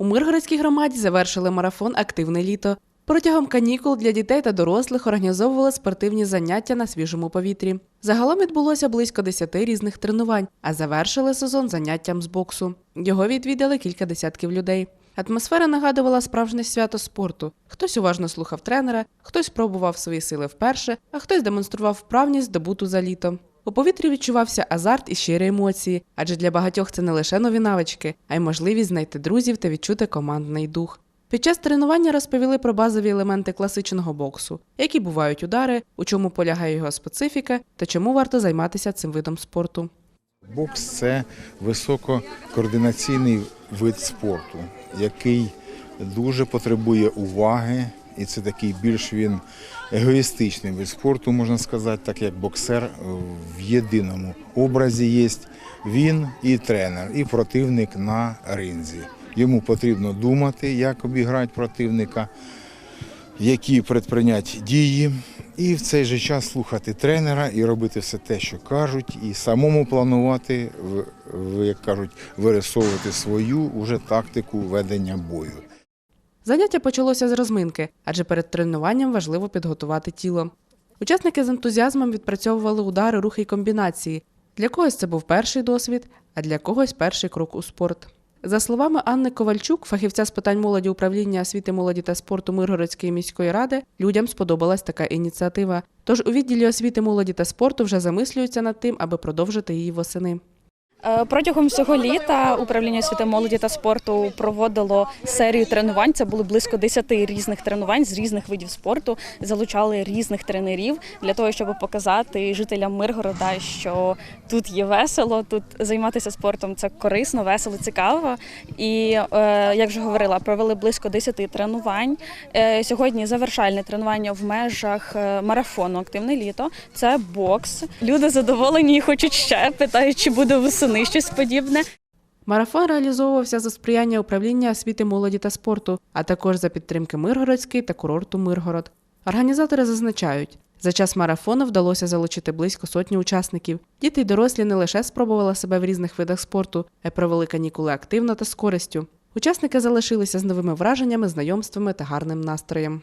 У Миргородській громаді завершили марафон Активне літо. Протягом канікул для дітей та дорослих організовували спортивні заняття на свіжому повітрі. Загалом відбулося близько 10 різних тренувань, а завершили сезон заняттям з боксу. Його відвідали кілька десятків людей. Атмосфера нагадувала справжнє свято спорту. Хтось уважно слухав тренера, хтось пробував свої сили вперше, а хтось демонстрував вправність здобуту за літо. У повітрі відчувався азарт і щирі емоції, адже для багатьох це не лише нові навички, а й можливість знайти друзів та відчути командний дух. Під час тренування розповіли про базові елементи класичного боксу, які бувають удари, у чому полягає його специфіка та чому варто займатися цим видом спорту. Бокс це висококоординаційний вид спорту, який дуже потребує уваги, і це такий більш він егоїстичний вид спорту, можна сказати, так як боксер в єдиному образі є він і тренер, і противник на ринзі. Йому потрібно думати, як обіграти противника, які предприйняти дії, і в цей же час слухати тренера і робити все те, що кажуть, і самому планувати, як кажуть, вирисовувати свою уже тактику ведення бою. Заняття почалося з розминки, адже перед тренуванням важливо підготувати тіло. Учасники з ентузіазмом відпрацьовували удари, рухи й комбінації. Для когось це був перший досвід, а для когось перший крок у спорт. За словами Анни Ковальчук, фахівця з питань молоді управління освіти молоді та спорту Миргородської міської ради, людям сподобалась така ініціатива. Тож у відділі освіти молоді та спорту вже замислюються над тим, аби продовжити її восени. Е, Протягом всього літа управління освіти молоді та спорту проводило серію тренувань. Це були близько 10 різних тренувань з різних видів спорту. Залучали різних тренерів для того, щоб показати жителям Миргорода, що тут є весело, тут займатися спортом це корисно, весело, цікаво. І е, як вже говорила, провели близько 10 тренувань. Е, Сьогодні завершальне тренування в межах марафону Активне літо. Це бокс. Люди задоволені і хочуть ще, питають, чи буде восени щось подібне. Марафон реалізовувався за сприяння управління освіти молоді та спорту, а також за підтримки Миргородської та курорту Миргород. Організатори зазначають, за час марафону вдалося залучити близько сотні учасників. Діти й дорослі не лише спробували себе в різних видах спорту, а й провели канікули активно та з користю. Учасники залишилися з новими враженнями, знайомствами та гарним настроєм.